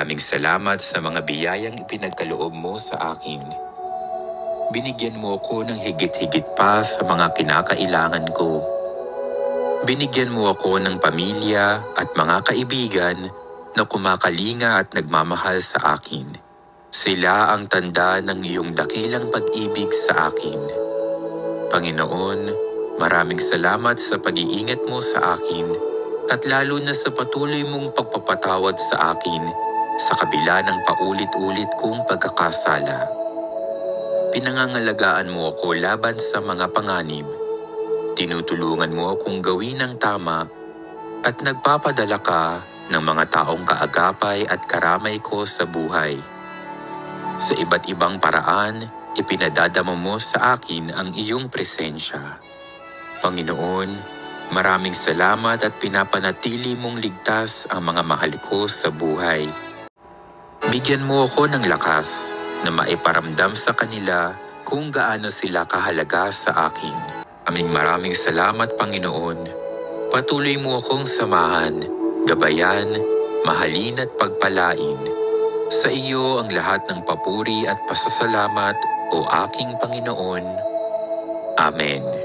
Maraming salamat sa mga biyayang ipinagkaloob mo sa akin. Binigyan mo ako ng higit-higit pa sa mga kinakailangan ko. Binigyan mo ako ng pamilya at mga kaibigan na kumakalinga at nagmamahal sa akin. Sila ang tanda ng iyong dakilang pag-ibig sa akin. Panginoon, maraming salamat sa pag-iingat mo sa akin at lalo na sa patuloy mong pagpapatawad sa akin sa kabila ng paulit-ulit kong pagkakasala. Pinangangalagaan mo ako laban sa mga panganib. Tinutulungan mo akong gawin ang tama at nagpapadala ka ng mga taong kaagapay at karamay ko sa buhay. Sa iba't ibang paraan, ipinadadama mo sa akin ang iyong presensya. Panginoon, maraming salamat at pinapanatili mong ligtas ang mga mahal ko sa buhay. Bigyan mo ako ng lakas na maiparamdam sa kanila kung gaano sila kahalaga sa akin. Aming maraming salamat, Panginoon. Patuloy mo akong samahan, gabayan, mahalin at pagpalain. Sa iyo ang lahat ng papuri at pasasalamat, o aking Panginoon. Amen.